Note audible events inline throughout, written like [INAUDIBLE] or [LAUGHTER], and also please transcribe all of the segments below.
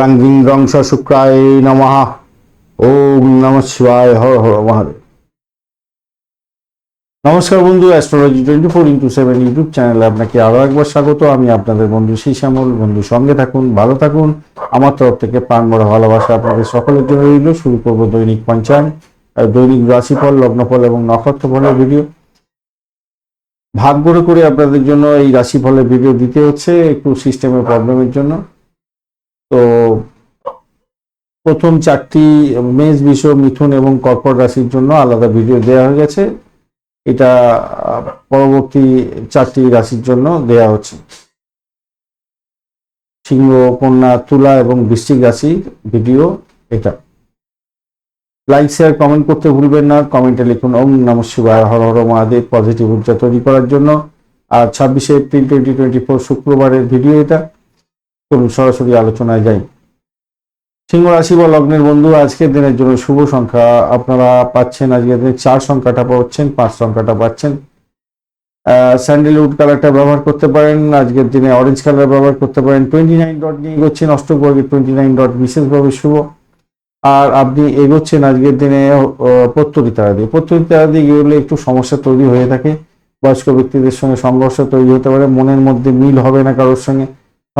রাং স শুক্রায় নমঃ। ওম নম শিবায়, হর হর মহাদেব। নমস্কার বন্ধু astrology twenty four into seven YouTube চ্যানেলে আপনাকে আরও একবার স্বাগত। আমি আপনাদের বন্ধু শ্যামল। বন্ধু, সঙ্গে থাকুন, ভালো থাকুন। আমার তরফ থেকে প্রাণ বড় ভালোবাসা আপনাদের সকলের জন্য রইল। শুরু করব দৈনিক পঞ্চায়েত দৈনিক রাশিফল, লগ্নফল এবং নক্ষত্র ফলের ভিডিও ভাগ করে করে আপনাদের জন্য এই রাশিফলের ভিডিও দিতে হচ্ছে একটু সিস্টেমের প্রবলেমের জন্য। তো প্রথম চারটি মেষ বিষ মিথুন এবং কর্কট রাশির জন্য আলাদা ভিডিও দেওয়া হয়ে গেছে। এটা পরবর্তী চারটি রাশির জন্য দেয়া হচ্ছে। সিংহ, কন্যা, তুলা এবং বৃশ্চিক রাশির ভিডিও এটা। লাইক শেয়ার কমেন্ট করতে ভুলবেন না। কমেন্টে লিখুন, ওম নম শিবায়, হর হর মহাদেব পজিটিভ ঊর্জা তৈরি করার জন্য। আর ছাব্বিশে এপ্রিল টোয়েন্টি টোয়েন্টি ফোর শুক্রবারের ভিডিও এটা। চলুন সরাসরি আলোচনায় যাই। সিংহ রাশি বা লগ্নের বন্ধু আজকের দিনের জন্য শুভ সংখ্যা আপনারা পাচ্ছেন। আজকের দিনে চার সংখ্যাটা পাচ্ছেন পাঁচ সংখ্যাটা পাচ্ছেন। স্যান্ডেলউড কালারটা ব্যবহার করতে পারেন আজকের দিনে অরেঞ্জ কালার ব্যবহার করতে পারেন। টোয়েন্টি নাইন ডট নিয়ে এগোচ্ছেন অষ্টকবর্গের টোয়েন্টি নাইন ডট বিশেষভাবে শুভ। আর আপনি এগোচ্ছেন আজকের দিনে আহ, প্রত্যরিতারা দিয়ে। প্রত্যরিতারা দিয়ে গেলে একটু সমস্যা তৈরি হয়ে থাকে। বয়স্ক ব্যক্তিদের সঙ্গে সংঘর্ষ তৈরি হতে পারে মনের মধ্যে মিল হবে না কারোর সঙ্গে।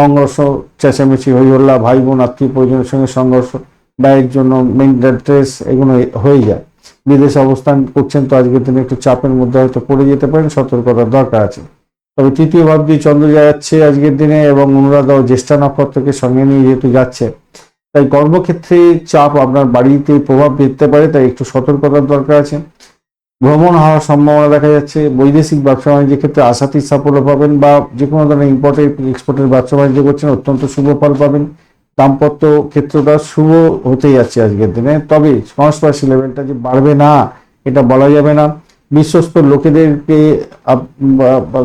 সংঘর্ষ, চেঁচামেচি হই হল্লা ভাই বোন আত্মীয় পরিজনের সঙ্গে সংঘর্ষ ব্যয়ের জন্য মেন্টাল স্ট্রেস এগুলো হয়ে যায়। বিদেশে অবস্থান করছেন তো আজকের দিনে একটু চাপের মধ্যে হয়তো পড়ে যেতে পারেন, সতর্কতার দরকার আছে। তবে তৃতীয় ভাবটি চন্দ্র যাচ্ছে আজকের দিনে এবং অনুরাধা ও জ্যেষ্ঠা নক্ষত্রকে সঙ্গে নিয়ে যেহেতু যাচ্ছে, তাই কর্মক্ষেত্রে চাপ আপনার বাড়িতে প্রভাব ফেলতে পারে, তাই একটু সতর্কতার দরকার আছে। ভ্রমণ হওয়ার সম্ভাবনা দেখা যাচ্ছে। বৈদেশিক ব্যবসা বাণিজ্যের ক্ষেত্রে আশাতীত সাফল্য পাবেন বা যে কোনো ধরনের ইম্পোর্টের এক্সপোর্টের ব্যবসা বাণিজ্য করছেন, অত্যন্ত শুভ ফল পাবেন। দাম্পত্য ক্ষেত্রটা শুভ হতে যাচ্ছে আজকের দিনে। তবে সংস্পর্শী লেভেলটা যে বাড়বে না, এটা বলা যাবে না। বিশ্বস্ত লোকেদেরকে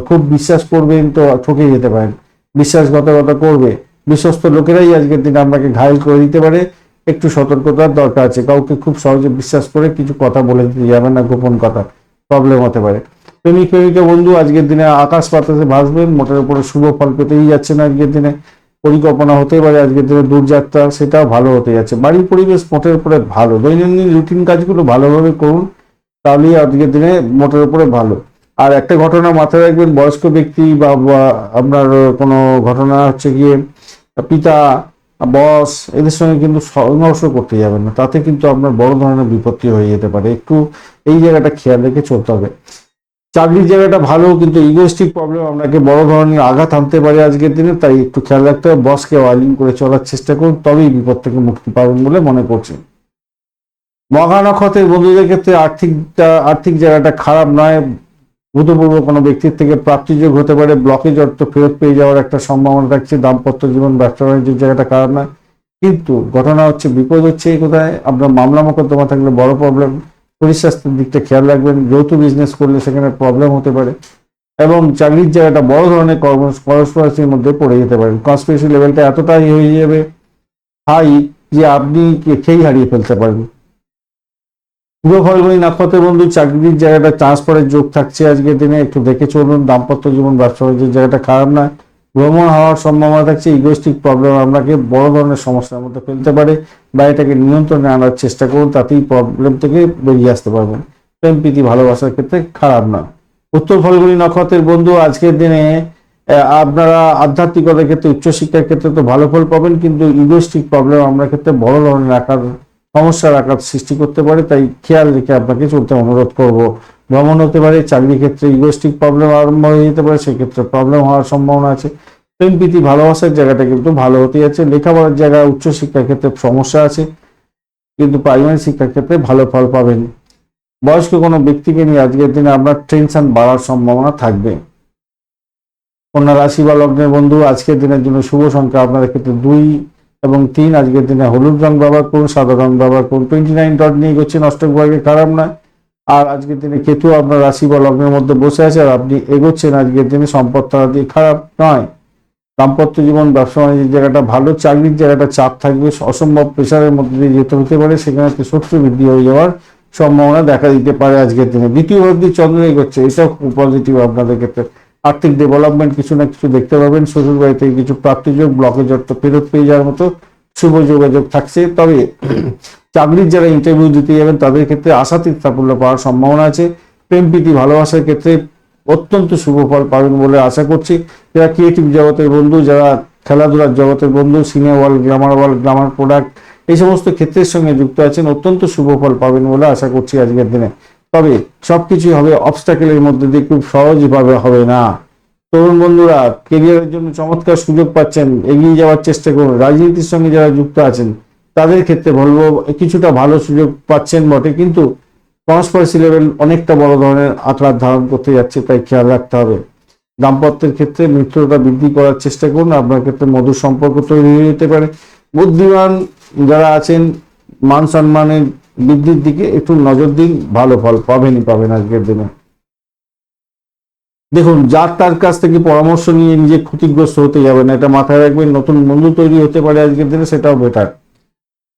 খুব বিশ্বাস করবেন তো ঠকে যেতে পারেন। বিশ্বাসঘাতকতা করবে। বিশ্বস্ত লোকেরাই আজকের দিনে আপনাকে ঘায়ল করে দিতে পারে। একটু সতর্কতার দরকার আছে। কাউকে খুব সহজে বিশ্বাস করে কিছু কথা বলে দিতে যাবেন না, গোপন কথা। প্রবলেম হতে পারে। প্রেমিক, প্রেমিকা বন্ধু, আজকের দিনে আকাশ বাতাসে ভাসবেন মোটের উপরে শুভ ফল পেতেই যাচ্ছেন আজকের দিনে। পরিকল্পনা হতে পারে আজকের দিনে দূরযাত্রা, সেটাও ভালো হতে যাচ্ছে। বাড়ির পরিবেশ মোটের উপরে ভালো। দৈনন্দিন রুটিন কাজগুলো ভালোভাবে করুন, তাহলেই আজকের দিনে মোটের উপরে ভালো। আর একটা ঘটনা মাথায় রাখবেন, বয়স্ক ব্যক্তি বা, আপনার কোনো ঘটনা হচ্ছে গিয়ে, পিতা বস এদের সঙ্গে কিন্তু সংঘর্ষ করতে যাবেন না। তাতে কিন্তু আপনার বড় ধরনের বিপত্তি হয়ে যেতে পারে। একটু এই জায়গাটা খেয়াল রেখে চলতে হবে। চাকরির জায়গাটা ভালো, কিন্তু ইগোস্টিক প্রবলেম আপনাকে বড় ধরনের আঘাত আনতে পারে আজকের দিনে, তাই একটু খেয়াল রাখতে হবে। বসকে ওয়ার্লিং করে চলার চেষ্টা করুন, তবেই বিপদ থেকে মুক্তি পাবেন বলে মনে করছেন। মহা নক্ষত্রের বন্ধুদের ক্ষেত্রে আর্থিকটা, আর্থিক জায়গাটা খারাপ নয়। ভূতপূর্ব কোনো ব্যক্তির থেকে প্রাপ্তিযোগ হতে পারে ব্লকেজ অর্থ ফেরত পেয়ে যাওয়ার একটা সম্ভাবনা থাকছে, দাম্পত্য জীবন, ব্যবসা বাণিজ্যের জায়গাটা খারাপ নয়। কিন্তু ঘটনা হচ্ছে, বিপদ হচ্ছে এই কোথায়? আপনার মামলা মোকদ্দমা থাকলে বড় প্রবলেম শরীর স্বাস্থ্যের দিকটা খেয়াল রাখবেন, যৌথ বিজনেস করলে সেখানে প্রবলেম হতে পারে এবং চাকরির জায়গাটা বড় ধরনের কর্ম পরস্পরের মধ্যে পড়ে যেতে পারেন কনস্পিরেসি লেভেলটা এতটাই হয়ে যাবে হাই যে আপনি খেই হারিয়ে ফেলতে পারেন। পূর্ব ফলগুলি নক্ষত্রের বন্ধু, চাকরির জায়গাটা ট্রান্সফারের যোগ থাকছে আজকের দিনে। একটু দেখে চলুন, দাম্পত্য জীবন, ব্যবসা বাণিজ্যের জায়গাটা খারাপ নয়। ভ্রমণ হওয়ার সম্ভাবনা থাকছে ইগোস্টিক প্রবলেম আপনাকে বড় ধরনের সমস্যার মধ্যে ফেলতে পারে। বা এটাকে নিয়ন্ত্রণে আনার চেষ্টা করুন, তাতেই প্রবলেম থেকে বেরিয়ে আসতে পারবেন। প্রেম, প্রীতি, ভালোবাসার ক্ষেত্রে খারাপ নয়। উত্তর ফলগুলি নক্ষত্রের বন্ধু, আজকের দিনে আপনারা আধ্যাত্মিকতার ক্ষেত্রে, উচ্চশিক্ষার ক্ষেত্রে তো ভালো ফল পাবেন, কিন্তু ইগোস্টিক প্রবলেম আপনার ক্ষেত্রে বড় ধরনের আকার সমস্যার আকার সৃষ্টি করতে পারে, তাই খেয়াল রেখে আপনাকে চলতে অনুরোধ করব। ভ্রমণ হতে পারে চাকরি ক্ষেত্রে ইগোস্টিক প্রবলেম আরম্ভ হয়ে যেতে পারে, সেক্ষেত্রে প্রবলেম হওয়ার সম্ভাবনা আছে। প্রেম, প্রীতি, ভালোবাসার জায়গাটা কিন্তু ভালো হতে যাচ্ছে লেখাপড়ার জায়গায় উচ্চশিক্ষার ক্ষেত্রে সমস্যা আছে, কিন্তু প্রাইমারি শিক্ষার ক্ষেত্রে ভালো ফল পাবেন। বয়স্ক কোনো ব্যক্তিকে নিয়ে আজকের দিনে আপনার টেনশন বাড়ার সম্ভাবনা থাকবে। কন্যা রাশি বা লগ্নের বন্ধু, আজকের দিনের জন্য শুভ সংখ্যা আপনাদের ক্ষেত্রে দুই এবং তিন, আজকের দিনে হলুদ রং ব্যবহার করুন, সাদা রং ব্যবহার করুন। টোয়েন্টি নাইন ডট নিয়ে গেছেন অষ্টক ভাগে খারাপ নয়। আর আজকের দিনে কেতু আপনার রাশি বা লগ্নের মধ্যে বসে আছে আর আপনি এগোচ্ছেন, আজকের দিনে সম্পদ তারা দিয়ে খারাপ নয়। দাম্পত্য জীবন, ব্যবসা বাণিজ্যের জায়গাটা ভালো, চাকরির জায়গাটা চাপ থাকবে, অসম্ভব প্রেশারের মধ্যে দিয়ে যেতে হতে পারে, সেখানে একটু শত্রু বৃদ্ধি হয়ে যাওয়ার সম্ভাবনা দেখা দিতে পারে আজকের দিনে। দ্বিতীয় অবধি চন্দ্র এগোচ্ছে, এটাও খুব পজিটিভ আপনাদের ক্ষেত্রে। আর্থিক ডেভেলপমেন্ট কিছু না কিছু দেখতে পাবেন। শ্বশুর বাড়ি থেকে কিছু প্রাপ্তিযোগ ব্লকেজ অর্থ ফেরত পেয়ে যাওয়ার মতো শুভ যোগাযোগ থাকছে। তবে [COUGHS] চাকরির যারা ইন্টারভিউ দিতে যাবেন তাদের ক্ষেত্রে আশাতীত সাফল্য পাওয়ার সম্ভাবনা আছে। প্রেম প্রীতি ভালোবাসার ক্ষেত্রে অত্যন্ত শুভ ফল পাবেন বলে আশা করছি। যারা ক্রিয়েটিভ জগতের বন্ধু যারা খেলাধুলার জগতের বন্ধু senior world glamour world glamour product এই সমস্ত ক্ষেত্রের সঙ্গে যুক্ত আছেন অত্যন্ত শুভ ফল পাবেন বলে আশা করছি আজকের দিনে। তবে সবকিছুই হবে অবস্টাকেলের মধ্যে দিয়ে খুব সহজভাবে হবে না। তরুণ বন্ধুরা কেরিয়ারের জন্য চমৎকার সুযোগ পাচ্ছেন, এগিয়ে যাওয়ার চেষ্টা করুন। রাজনীতির সঙ্গে যারা যুক্ত আছেন, তাদের ক্ষেত্রে বলব কিছুটা ভালো সুযোগ পাচ্ছেন বটে, কিন্তু কনস্পারেসি লেভেল অনেকটা বড় ধরনের আকার ধারণ করতে যাচ্ছে, তাই খেয়াল রাখতে হবে। দাম্পত্যের ক্ষেত্রে মিত্রতা বৃদ্ধি করার চেষ্টা করুন, আপনার ক্ষেত্রে মধুর সম্পর্ক তৈরি হয়ে যেতে পারে। বুদ্ধিমান যারা আছেন, মান সম্মানের বৃদ্ধির দিকে একটু নজর দিন, ভালো ফল পাবেনই পাবেন আজকের দিনে। দেখুন, যার তার কাছ থেকে পরামর্শ নিয়ে নিজে ক্ষতিগ্রস্ত হতে যাবেন, এটা মাথায় রাখবেন, নতুন বন্ধু তৈরি হতে পারে আজকের দিনে, সেটাও বেটার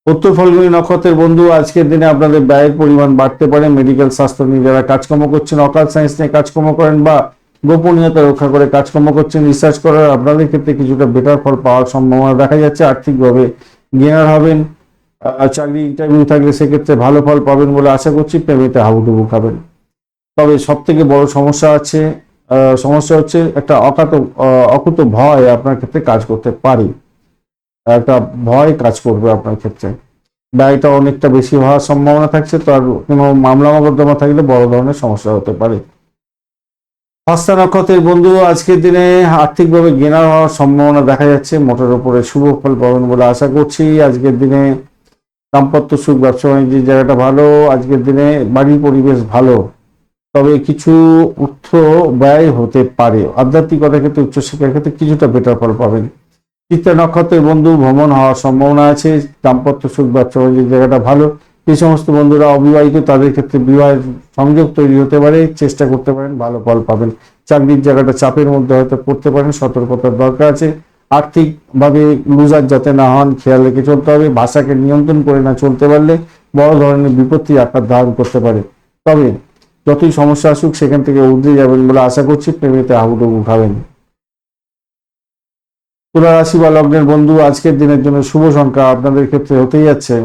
উত্তর ফলগুলি নক্ষত্রের বন্ধু, আজকের দিনে আপনাদের ব্যয়ের পরিমাণ বাড়তে পারে মেডিকেল স্বাস্থ্য নিয়ে যারা কাজকর্ম করছেন, অকাল সায়েন্স নিয়ে কাজকর্ম করেন বা গোপনীয়তা রক্ষা করে কাজকর্ম করছেন রিসার্চ করার, আপনাদের ক্ষেত্রে কিছুটা বেটার ফল পাওয়ার সম্ভাবনা দেখা যাচ্ছে। আর্থিকভাবে গেনার হবেন চাকরি ইন্টারভিউ থাকলে সেক্ষেত্রে ভালো ফল পাবেন বলে আশা করছি প্রেমেতে হাবুডুবু খাবেন। তবে সব থেকে বড় সমস্যা আছে সমস্যা হচ্ছে একটা অকাত অকুত ভয় আপনার ক্ষেত্রে কাজ করতে পারে। একটা ভয় কাজ করবে আপনার ক্ষেত্রে। ব্যয়টা অনেকটা বেশি হওয়ার সম্ভাবনা থাকছে তো আর কোনো মামলা মোকদ্দমা থাকলে বড় ধরনের সমস্যা হতে পারে। হস্তা নক্ষত্রের বন্ধু, আজকের দিনে আর্থিকভাবে গেনার হওয়ার সম্ভাবনা দেখা যাচ্ছে, মোটর উপরে শুভ ফল পাবেন বলে আশা করছি। আজকের দিনে দাম্পত্য সুখ, ব্যবসা বাণিজ্যের জায়গাটা ভালো, আজকের দিনে বাড়ির পরিবেশ ভালো। তবে কিছু উচ্চ ব্যয় হতে পারে। আধ্যাত্মিকতার ক্ষেত্রে, উচ্চশিক্ষার ক্ষেত্রে কিছুটা বেটার ফল পাবেন। চিত্রা নক্ষত্রের বন্ধু ভ্রমণ হওয়ার সম্ভাবনা আছে, দাম্পত্য সুখ, ব্যবসা বাণিজ্যের জায়গাটা ভালো। যে সমস্ত বন্ধুরা অবিবাহিত, তাদের ক্ষেত্রে বিবাহের সংযোগ তৈরি হতে পারে, চেষ্টা করতে পারেন, ভালো ফল পাবেন। চাকরির জায়গাটা চাপের মধ্যে হয়তো পড়তে পারেন, সতর্কতার দরকার আছে। আর্থিকভাবে লুজার যাতে না হন, খেয়াল রেখে চলতে হবে ভাষাকে নিয়ন্ত্রণ করে না চলতে পারলে বড় ধরনের বিপত্তি আকার ধারণ করতে পারে। তবে যতই সমস্যা আসুক, সেখান থেকে উঠে যাবেন বলে আশা করছি প্রেমেতে হাবুডুবু খাবেন। তুলা রাশি বা লগ্নের বন্ধু, আজকের দিনের জন্য শুভ সংখ্যা আপনাদের ক্ষেত্রে হতেই যাচ্ছে।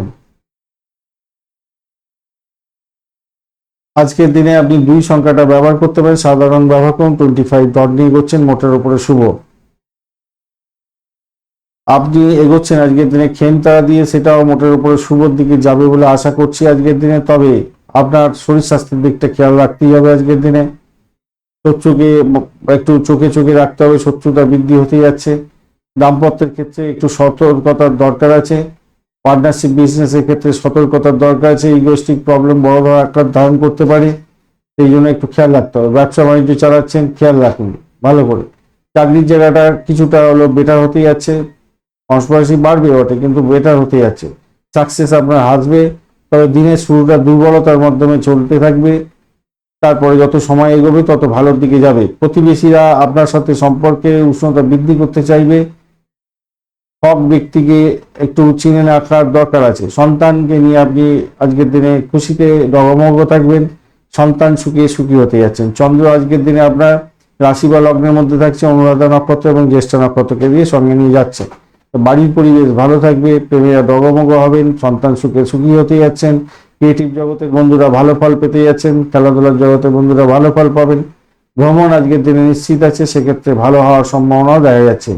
আজকের দিনে আপনি দুই সংখ্যাটা ব্যবহার করতে পারেন। সাধারণ ব্যবহার করুন টোয়েন্টি ফাইভ ডট নিয়ে করছেন, মোটের উপরে শুভ। আপনি এগোচ্ছেন আজকের দিনে, খেন তারা দিয়ে সেটাও মোটের উপরে শুভর দিকে যাবে বলে আশা করছি আজকের দিনে। তবে আপনার শরীর স্বাস্থ্যের দিকটা খেয়াল রাখতেই হবে আজকের দিনে। শত্রুকে একটু চোখে চোখে রাখতে হবে, শত্রুতা বৃদ্ধি হতে যাচ্ছে। দাম্পত্যের ক্ষেত্রে একটু সতর্কতার দরকার আছে। পার্টনারশিপ বিজনেসের ক্ষেত্রে সতর্কতার দরকার আছে। ইগোস্টিক প্রবলেম বড় বড় আকার ধারণ করতে পারে। সেই জন্য একটু খেয়াল রাখতে হবে। ব্যবসা বাণিজ্য চালাচ্ছেন, খেয়াল রাখুন। ভালো করে। চাকরির জায়গাটা কিছুটা হলো বেটার হতে যাচ্ছে। কনস্পারেসি বাড়বে বটে কিন্তু বেটার হতে যাচ্ছে। সাকসেস আপনার আসবে তবে দিনের শুরুটা দুর্বলতার মাধ্যমে চলতে থাকবে, তারপরে যত সময় এগোবে, তত ভালোর দিকে যাবে। প্রতিবেশীরা আপনার সাথে সম্পর্কে উষ্ণতা বৃদ্ধি করতে চাইবে। সব ব্যক্তিকে একটু চিনে রাখার দরকার আছে। সন্তানকে নিয়ে আপনি আজকের দিনে খুশিতে ডগমগ থাকবেন। সন্তান সুখে সুখী হতে যাচ্ছেন। চন্দ্র আজকের দিনে আপনার রাশি বা লগ্নের মধ্যে থাকছে। অনুরাধা নক্ষত্র এবং জ্যেষ্ঠ নক্ষত্রকে দিয়ে সঙ্গে নিয়ে যাচ্ছে। বাড়ির পরিবেশ ভালো থাকবে, প্রেমীরা ডগমগ হবেন, সন্তান সুখে সুখী হতে যাচ্ছেন ক্রিয়েটিভ জগতের বন্ধুরা ভালো ফল পেতে যাচ্ছেন, খেলাধুলার জগতের বন্ধুরা ভালো ফল পাবেন। ভ্রমণ আজকের দিনে নিশ্চিত আছে, সেক্ষেত্রে ভালো হওয়ার সম্ভাবনাও দেখা যাচ্ছে।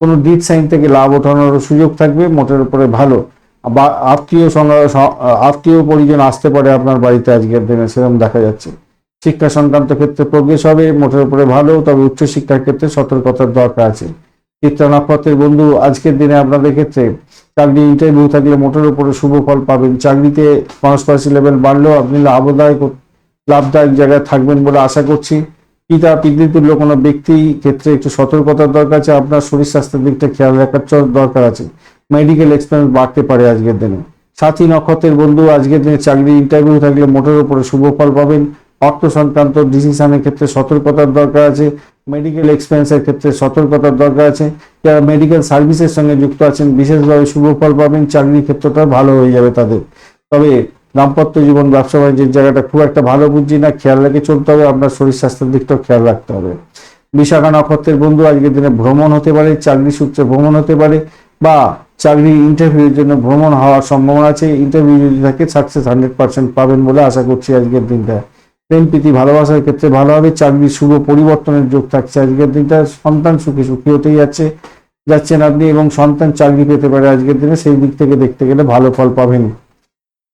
কোনো ডিট সাইন থেকে লাভ ওঠানোর সুযোগ থাকবে, মোটের উপরে ভালো। বা আত্মীয় আত্মীয় পরিজন আসতে পারে আপনার বাড়িতে আজকের দিনে, সেরকম দেখা যাচ্ছে। শিক্ষা সংক্রান্ত ক্ষেত্রে প্রোগ্রেস হবে, মোটের উপরে ভালো, তবে উচ্চশিক্ষার ক্ষেত্রে সতর্কতার দরকার আছে। চিত্রা নক্ষত্রের বন্ধু আজকের দিনে আপনাদের ক্ষেত্রে চাকরি ইন্টারভিউ থাকলে মোটের উপরে শুভ ফল পাবেন। চাকরিতে কনস্পারেসি লেভেল বাড়লেও আপনি লাভদায়ক লাভদায়ক জায়গায় থাকবেন বলে আশা করছি। পিতা পিতৃতুল্য কোনো ব্যক্তি ক্ষেত্রে একটু সতর্কতার দরকার আছে, আপনার শরীর স্বাস্থ্যের দিকটা খেয়াল রাখার দরকার আছে। মেডিকেল এক্সপেন্স বাড়তে পারে আজকের দিনে। সাথী নক্ষত্রের বন্ধু, আজকের দিনে চাকরি ইন্টারভিউ থাকলে মোটের উপরে শুভ ফল পাবেন। অর্থ সংক্রান্ত ডিসিশনের ক্ষেত্রে সতর্কতার দরকার আছে মেডিকেল এক্সপেন্সের ক্ষেত্রে সতর্কতার দরকার আছে, যারা মেডিকেল সার্ভিসের সঙ্গে যুক্ত আছেন, বিশেষভাবে শুভ ফল পাবেন, চাকরির ক্ষেত্রটা ভালো হয়ে যাবে তাদের। তবে দাম্পত্য জীবন, ব্যবসা বাণিজ্যের জায়গাটা খুব একটা ভালো বুঝছি না, খেয়াল রেখে চলতে হবে, আপনার শরীর স্বাস্থ্যের দিকটাও খেয়াল রাখতে হবে। বিশাখা নক্ষত্রের বন্ধু, আজকের দিনে ভ্রমণ হতে পারে, চাকরি সূত্রে ভ্রমণ হতে পারে, বা চাকরি ইন্টারভিউর জন্য ভ্রমণ হওয়ার সম্ভাবনা আছে ইন্টারভিউ যদি থাকে সাকসেস হান্ড্রেড পার্সেন্ট পাবেন বলে আশা করছি আজকের দিনটা। প্রেম প্রীতি ভালোবাসার ক্ষেত্রে ভালো হবে চাকরির শুভ, পরিবর্তনের যোগ থাকছে। আজকের দিনটা সন্তান সুখী সুখী হতেই যাচ্ছে, যাচ্ছেন আপনি এবং সন্তান চাকরি পেতে পারে আজকের দিনে, সেই দিক থেকে দেখতে গেলে ভালো ফল পাবেন।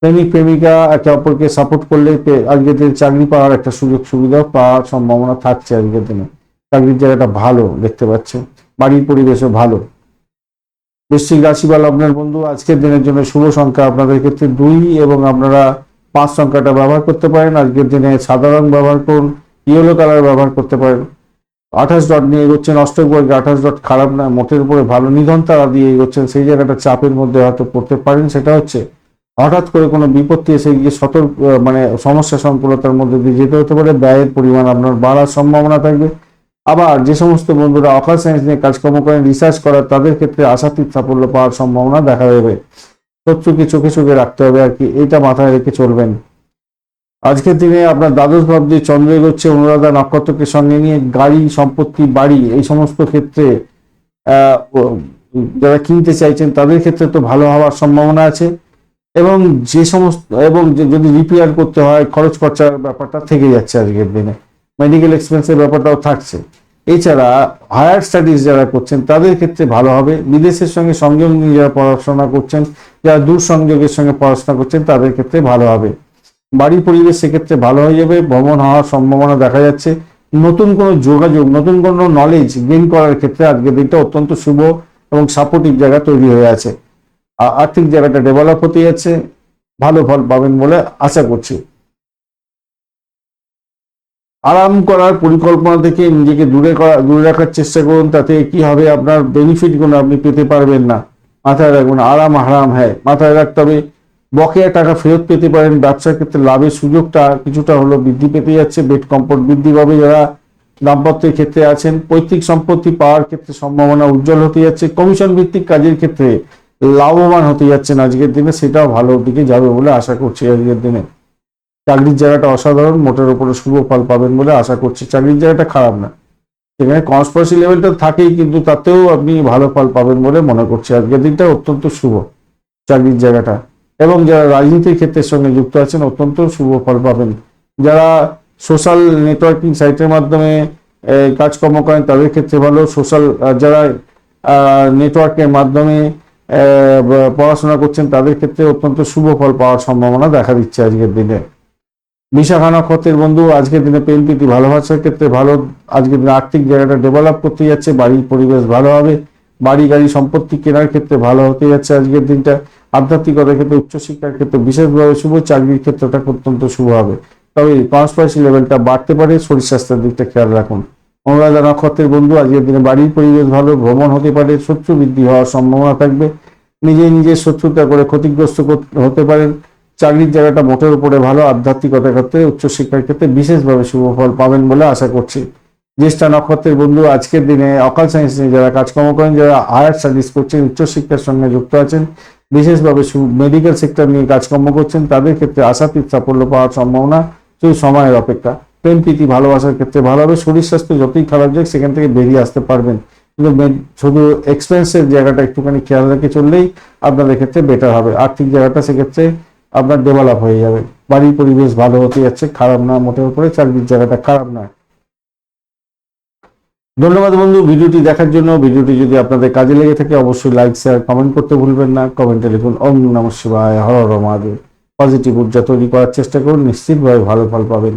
প্রেমিক, প্রেমিকা একে অপরকে সাপোর্ট করলে আজকের দিনে চাকরি পাওয়ার একটা সুযোগ সুবিধা পাওয়ার সম্ভাবনা থাকছে আজকের দিনে। চাকরির জায়গাটা ভালো দেখতে পাচ্ছে বাড়ির পরিবেশও ভালো। বৃশ্চিক রাশি লগ্নের বন্ধু, আজকের দিনের জন্য শুভ সংখ্যা আপনাদের ক্ষেত্রে দুই এবং আপনারা পাঁচ সংখ্যাটা ব্যবহার করতে পারেন। আজকের দিনে সাদা রং ব্যবহার করুন ইয়েলো কালার ব্যবহার করতে পারেন। আঠাশ ডট নিয়ে এগোচ্ছেন অষ্টক বর্গে আঠাশ ডট খারাপ না, মোটের উপরে ভালো নিধন তারা দিয়ে এগোচ্ছেন। সেই জায়গাটা চাপের মধ্যে হয়তো পড়তে পারেন, সেটা হচ্ছে হঠাৎ করে কোনো বিপত্তি এসে গিয়ে সতর্ক মানে সমস্যা সংকুলতার মধ্যে দিয়ে যেতে হতে পারে। ব্যয়ের পরিমাণ আপনার বাড়ার সম্ভাবনা থাকবে। আবার যে সমস্ত বন্ধুরা অকাল সায়েন্স নিয়ে কাজকর্ম করেন রিসার্চ করার, তাদের ক্ষেত্রে আশাতীত সাফল্য পাওয়ার সম্ভাবনা দেখা দেবে। শত্রুকে চোখে চোখে রাখতে হবে আর কি এটা মাথায় রেখে চলবেন। আজকের দিনে আপনার দ্বাদশ ভাব যে চন্দ্র এগোচ্ছে অনুরাধা নক্ষত্রকে সঙ্গে নিয়ে গাড়ি, সম্পত্তি, বাড়ি, এই সমস্ত ক্ষেত্রে যারা কিনতে চাইছেন তাদের ক্ষেত্রে তো ভালো হওয়ার সম্ভাবনা আছে। এবং যে সমস্ত, এবং যদি রিপেয়ার করতে হয়, খরচ খরচার ব্যাপারটা থেকে যাচ্ছে আজকের দিনে। মেডিকেল এক্সপেন্সের ব্যাপারটাও থাকছে। এছাড়া হায়ার স্টাডিজ যারা করছেন, তাদের ক্ষেত্রে ভালো হবে। বিদেশের সঙ্গে সংযোগ নিয়ে যারা পড়াশোনা করছেন, যারা দূর সংযোগের সঙ্গে পড়াশোনা করছেন, তাদের ক্ষেত্রে ভালো হবে। বাড়ির পরিবেশ সেক্ষেত্রে ভালো হয়ে যাবে, ভ্রমণ হওয়ার সম্ভাবনা দেখা যাচ্ছে। নতুন কোনো যোগাযোগ, নতুন কোনো নলেজ গেইন করার ক্ষেত্রে আজকের দিনটা অত্যন্ত শুভ এবং সাপোর্টিভ জায়গা তৈরি হয়ে আছে। আর্থিক জায়গাটা ডেভেলপ হতে যাচ্ছে, ভালো ফল পাবেন বলে আশা করছি। আরাম করার পরিকল্পনা থেকে নিজেকে দূরে করা, দূরে রাখার চেষ্টা করুন, তাতে কি হবে আপনার বেনিফিটগুলো আপনি পেতে পারবেন না। মাথায় রাখবেন, আরাম হারাম হ্যাঁ মাথায় রাখতে হবে। বকেয়া টাকা ফেরত পেতে পারেন, ব্যবসার ক্ষেত্রে লাভের সুযোগটা কিছুটা হলো বৃদ্ধি পেতে যাচ্ছে বেড কম্পোর্ট বৃদ্ধি পাবে। যারা দাম্পত্যের ক্ষেত্রে আছেন, পৈতৃক সম্পত্তি পাওয়ার ক্ষেত্রে সম্ভাবনা উজ্জ্বল হতে যাচ্ছে। কমিশন ভিত্তিক কাজের ক্ষেত্রে লাভবান হতে যাচ্ছেন আজকের দিনে, সেটাও ভালো দিকে যাবে বলে আশা করছি আজকের দিনে। চাকরির জায়গাটা অসাধারণ, মোটের উপরে শুভ ফল পাবেন বলে আশা করছি। চাকরির জায়গাটা খারাপ না। সেখানে কনস্পারেসি লেভেলটা থাকেই, কিন্তু তাতেও আপনি ভালো ফল পাবেন বলে মনে করছি। আজকের দিনটা অত্যন্ত শুভ চাকরির জায়গাটা। এবং যারা রাজনীতির ক্ষেত্রের সঙ্গে যুক্ত আছেন, অত্যন্ত শুভ ফল পাবেন। যারা সোশ্যাল নেটওয়ার্কিং সাইটের মাধ্যমে কাজকর্ম করেন, তাদের ক্ষেত্রে ভালো। সোশ্যাল যারা নেটওয়ার্কের মাধ্যমে পড়াশোনা করছেন, তাদের ক্ষেত্রে অত্যন্ত শুভ ফল পাওয়ার সম্ভাবনা দেখা দিচ্ছে আজকের দিনে। বিশাখা নক্ষত্রের বন্ধু, আজকের দিনে প্রেম প্রীতি ভালোবাসার ক্ষেত্রে ভালো, আজকের দিনে আর্থিক জায়গাটা ডেভেলপ করতে যাচ্ছে, বাড়ির পরিবেশ ভালো হবে, বাড়ি গাড়ি সম্পত্তি কেনার ক্ষেত্রে ভালো হতে যাচ্ছে আজকের দিনটা, আধ্যাত্মিকতার ক্ষেত্রে, উচ্চশিক্ষার ক্ষেত্রে, বিশেষভাবে শুভ চাকরির ক্ষেত্রটা অত্যন্ত শুভ হবে। তবে কনস্পারেসি লেভেলটা বাড়তে পারে, শরীর স্বাস্থ্যের দিকটা খেয়াল রাখুন। অনুরাধা নক্ষত্রের বন্ধু, আজকের দিনে বাড়ির পরিবেশ ভালো, ভ্রমণ হতে পারে, শত্রু বৃদ্ধি হওয়ার সম্ভাবনা থাকবে নিজে নিজের শত্রুতা করে ক্ষতিগ্রস্ত হতে পারেন। চাকরির জায়গাটা মোটের উপরে ভালো আধ্যাত্মিকতার ক্ষেত্রে, উচ্চশিক্ষার ক্ষেত্রে বিশেষভাবে শুভ ফল পাবেন বলে আশা করছি। জ্যেষ্ঠা নক্ষত্রের বন্ধু আজকের দিনে অকাল সায়েন্স নিয়ে যারা কাজকর্ম করেন, যারা হায়ার স্টাডিজ করছেন, উচ্চশিক্ষার সঙ্গে যুক্ত আছেন, বিশেষভাবে মেডিকেল সেক্টর নিয়ে কাজকর্ম করছেন, তাদের ক্ষেত্রে আশাতীত সাফল্য পাওয়ার সম্ভাবনা শুধু সময়ের অপেক্ষা। প্রেম, প্রীতি, ভালোবাসার ক্ষেত্রে ভালো হবে, শরীর স্বাস্থ্য যতই খারাপ যাক, সেখান থেকে বেরিয়ে আসতে পারবেন। কিন্তু শুধু এক্সপেন্সের জায়গাটা একটুখানি খেয়াল রেখে চললেই আপনাদের ক্ষেত্রে বেটার হবে। আর্থিক জায়গাটা সেক্ষেত্রে আপনার ডেভেলপ হয়ে যাবে। বাড়ির পরিবেশ ভালো হতে যাচ্ছে, খারাপ না মোটের উপরে চাকরির জায়গাটা খারাপ না। ধন্যবাদ বন্ধু, ভিডিওটি দেখার জন্য। ভিডিওটি যদি আপনাদের কাজে লেগে থাকে, অবশ্যই লাইক শেয়ার কমেন্ট করতে ভুলবেন না। কমেন্টে লিখুন, ওম নম শিবায়, হর মহাদেব। পজিটিভ ঊর্জা তৈরি করার চেষ্টা করুন, নিশ্চিতভাবে ভালো ফল পাবেন।